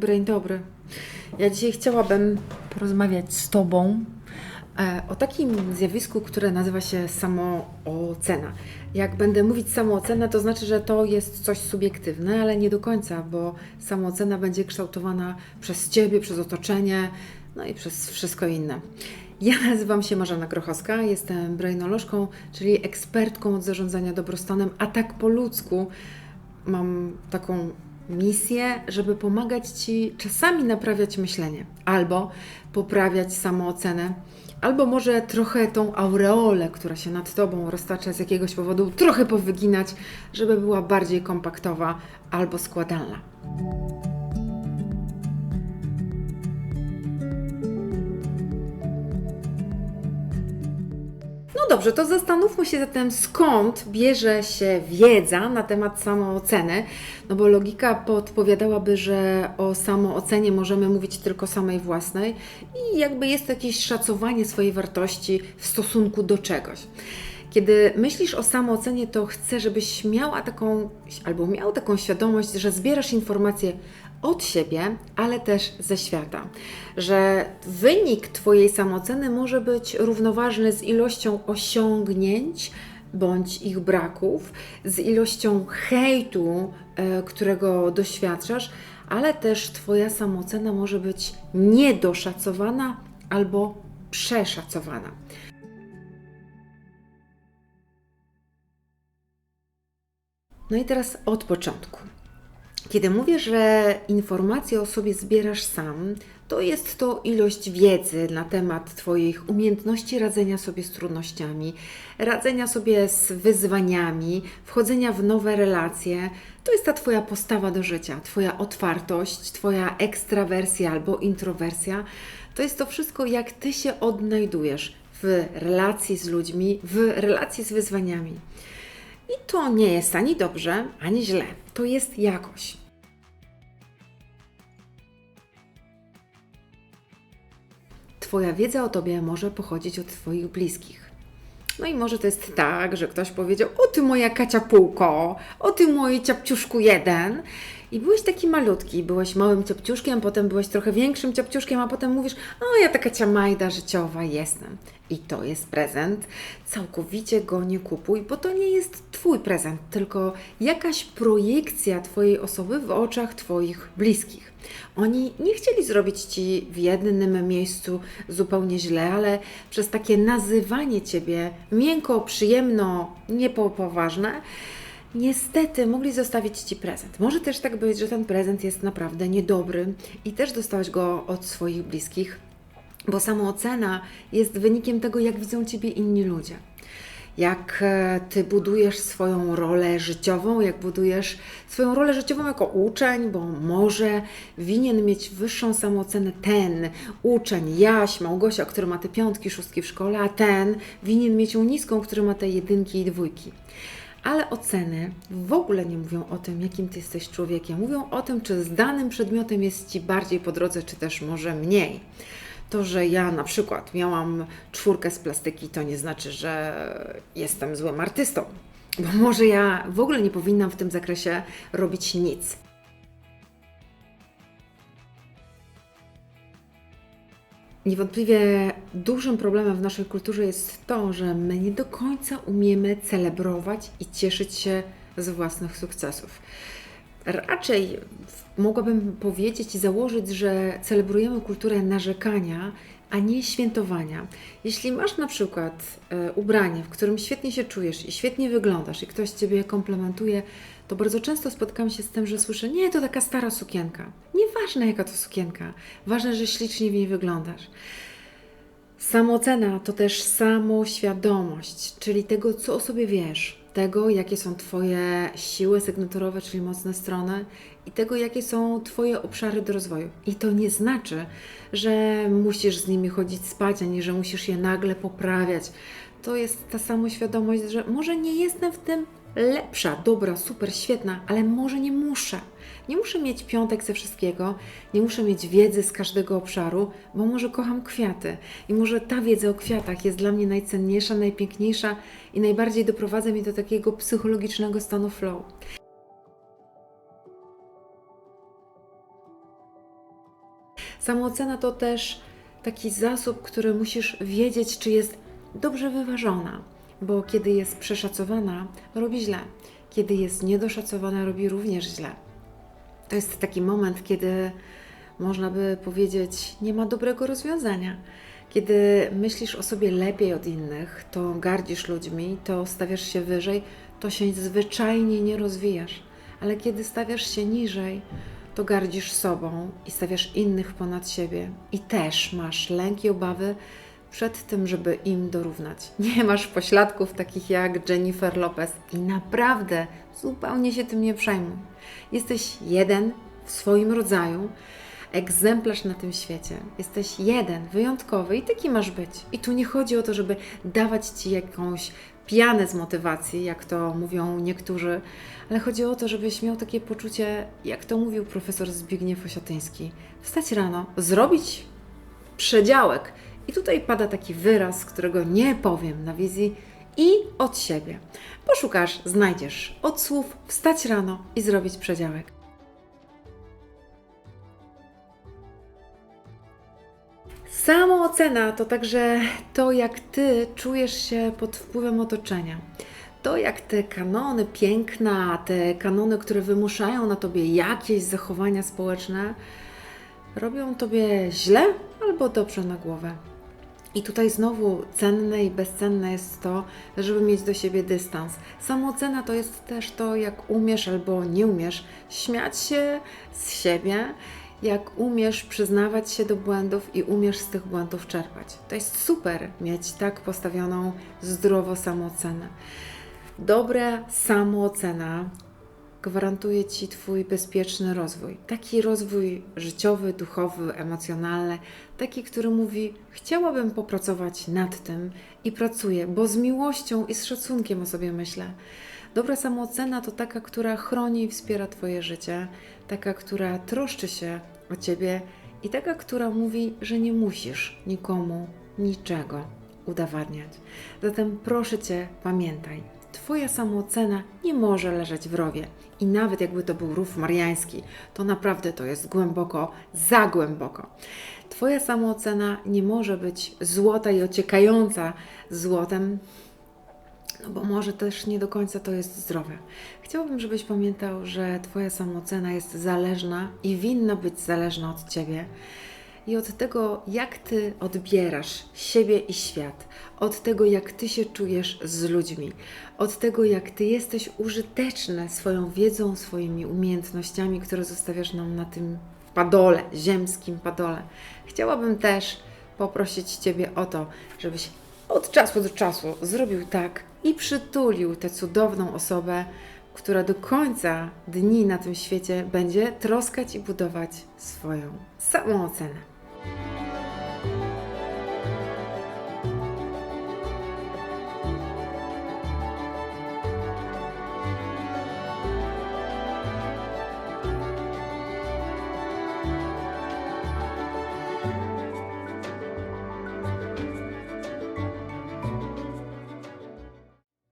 Brain dobry. Ja dzisiaj chciałabym porozmawiać z Tobą e, o takim zjawisku, które nazywa się samoocena. Jak będę mówić samoocena, to znaczy, że to jest coś subiektywne, ale nie do końca, bo samoocena będzie kształtowana przez Ciebie, przez otoczenie, no i przez wszystko inne. Ja nazywam się Marzena Grochowska, jestem brainolożką, czyli ekspertką od zarządzania dobrostanem, a tak po ludzku mam taką misję, żeby pomagać Ci czasami naprawiać myślenie, albo poprawiać samoocenę, albo może trochę tą aureolę, która się nad Tobą roztacza z jakiegoś powodu, trochę powyginać, żeby była bardziej kompaktowa albo składalna. Dobrze, to zastanówmy się zatem, skąd bierze się wiedza na temat samooceny. No bo logika podpowiadałaby, że o samoocenie możemy mówić tylko samej własnej i jakby jest jakieś szacowanie swojej wartości w stosunku do czegoś. Kiedy myślisz o samoocenie, to chcę, żebyś miała taką, albo miał taką świadomość, że zbierasz informacje od siebie, ale też ze świata. Że wynik Twojej samooceny może być równoważny z ilością osiągnięć bądź ich braków, z ilością hejtu, e, którego doświadczasz, ale też Twoja samoocena może być niedoszacowana albo przeszacowana. No i teraz od początku. Kiedy mówię, że informacje o sobie zbierasz sam, to jest to ilość wiedzy na temat Twoich umiejętności radzenia sobie z trudnościami, radzenia sobie z wyzwaniami, wchodzenia w nowe relacje. To jest ta Twoja postawa do życia, Twoja otwartość, Twoja ekstrawersja albo introwersja. To jest to wszystko, jak Ty się odnajdujesz w relacji z ludźmi, w relacji z wyzwaniami. I to nie jest ani dobrze, ani źle. To jest jakość. Twoja wiedza o Tobie może pochodzić od Twoich bliskich. No i może to jest tak, że ktoś powiedział, o Ty moja Kacia Półko, o Ty mój ciapciuszku jeden. I byłeś taki malutki, byłeś małym ciapciuszkiem, potem byłeś trochę większym ciapciuszkiem, a potem mówisz, o ja taka ciamajda życiowa jestem. I to jest prezent. Całkowicie go nie kupuj, bo to nie jest Twój prezent, tylko jakaś projekcja Twojej osoby w oczach Twoich bliskich. Oni nie chcieli zrobić Ci w jednym miejscu zupełnie źle, ale przez takie nazywanie Ciebie miękko, przyjemno, niepoważne, Niestety mogli zostawić Ci prezent. Może też tak być, że ten prezent jest naprawdę niedobry i też dostałeś go od swoich bliskich, bo samoocena jest wynikiem tego, jak widzą Ciebie inni ludzie. Jak e, Ty budujesz swoją rolę życiową, jak budujesz swoją rolę życiową jako uczeń, bo może winien mieć wyższą samoocenę ten uczeń, Jaś, Małgosia, który ma te piątki, szóstki w szkole, a ten winien mieć ją niską, który ma te jedynki i dwójki. Ale oceny w ogóle nie mówią o tym, jakim ty jesteś człowiekiem. Mówią o tym, czy z danym przedmiotem jest ci bardziej po drodze, czy też może mniej. To, że ja na przykład miałam czwórkę z plastyki, to nie znaczy, że jestem złym artystą. Bo może ja w ogóle nie powinnam w tym zakresie robić nic. Niewątpliwie dużym problemem w naszej kulturze jest to, że my nie do końca umiemy celebrować i cieszyć się z własnych sukcesów. Raczej mogłabym powiedzieć i założyć, że celebrujemy kulturę narzekania, a nie świętowania. Jeśli masz na przykład e, ubranie, w którym świetnie się czujesz i świetnie wyglądasz, i ktoś ciebie komplementuje, to bardzo często spotkam się z tym, że słyszę: Nie, to taka stara sukienka. Nieważne, jaka to sukienka, ważne, że ślicznie w niej wyglądasz. Samoocena to też samoświadomość, czyli tego, co o sobie wiesz, tego, jakie są Twoje siły sygnaturowe, czyli mocne strony, i tego, jakie są Twoje obszary do rozwoju. I to nie znaczy, że musisz z nimi chodzić spać, ani że musisz je nagle poprawiać. To jest ta samoświadomość, że może nie jestem w tym lepsza, dobra, super, świetna, ale może nie muszę. Nie muszę mieć piątek ze wszystkiego, nie muszę mieć wiedzy z każdego obszaru, bo może kocham kwiaty i może ta wiedza o kwiatach jest dla mnie najcenniejsza, najpiękniejsza i najbardziej doprowadza mnie do takiego psychologicznego stanu flow. Samoocena to też taki zasób, który musisz wiedzieć, czy jest dobrze wyważona, bo kiedy jest przeszacowana, robi źle. Kiedy jest niedoszacowana, robi również źle. To jest taki moment, kiedy można by powiedzieć, nie ma dobrego rozwiązania. Kiedy myślisz o sobie lepiej od innych, to gardzisz ludźmi, to stawiasz się wyżej, to się zwyczajnie nie rozwijasz. Ale kiedy stawiasz się niżej, to gardzisz sobą i stawiasz innych ponad siebie i też masz lęk i obawy przed tym, żeby im dorównać. Nie masz pośladków takich jak Jennifer Lopez i naprawdę zupełnie się tym nie przejmuj. Jesteś jeden w swoim rodzaju, egzemplarz na tym świecie. Jesteś jeden, wyjątkowy i taki masz być. I tu nie chodzi o to, żeby dawać ci jakąś pianę z motywacji, jak to mówią niektórzy, ale chodzi o to, żebyś miał takie poczucie, jak to mówił profesor Zbigniew Osiatyński. Wstać rano, zrobić przedziałek. I tutaj pada taki wyraz, którego nie powiem na wizji i od siebie. Poszukasz, znajdziesz od słów wstać rano i zrobić przedziałek. Samoocena to także to, jak ty czujesz się pod wpływem otoczenia. To, jak te kanony piękna, te kanony, które wymuszają na tobie jakieś zachowania społeczne, robią tobie źle albo dobrze na głowę. I tutaj znowu cenne i bezcenne jest to, żeby mieć do siebie dystans. Samoocena to jest też to, jak umiesz albo nie umiesz śmiać się z siebie, jak umiesz przyznawać się do błędów i umiesz z tych błędów czerpać. To jest super mieć tak postawioną zdrowo samoocenę. Dobra samoocena gwarantuje Ci Twój bezpieczny rozwój. Taki rozwój życiowy, duchowy, emocjonalny, taki, który mówi: Chciałabym popracować nad tym i pracuję, bo z miłością i z szacunkiem o sobie myślę. Dobra samoocena to taka, która chroni i wspiera Twoje życie, taka, która troszczy się o Ciebie i taka, która mówi, że nie musisz nikomu niczego udowadniać. Zatem proszę Cię, pamiętaj, Twoja samoocena nie może leżeć w rowie. I nawet jakby to był rów mariański, to naprawdę to jest głęboko, za głęboko. Twoja samoocena nie może być złota i ociekająca złotem, no bo może też nie do końca to jest zdrowe. Chciałabym, żebyś pamiętał, że Twoja samoocena jest zależna i winna być zależna od Ciebie i od tego, jak Ty odbierasz siebie i świat, od tego, jak Ty się czujesz z ludźmi, od tego, jak Ty jesteś użyteczny swoją wiedzą, swoimi umiejętnościami, które zostawiasz nam na tym padole, ziemskim padole. Chciałabym też poprosić Ciebie o to, żebyś od czasu do czasu zrobił tak i przytulił tę cudowną osobę, która do końca dni na tym świecie będzie troskać i budować swoją samoocenę.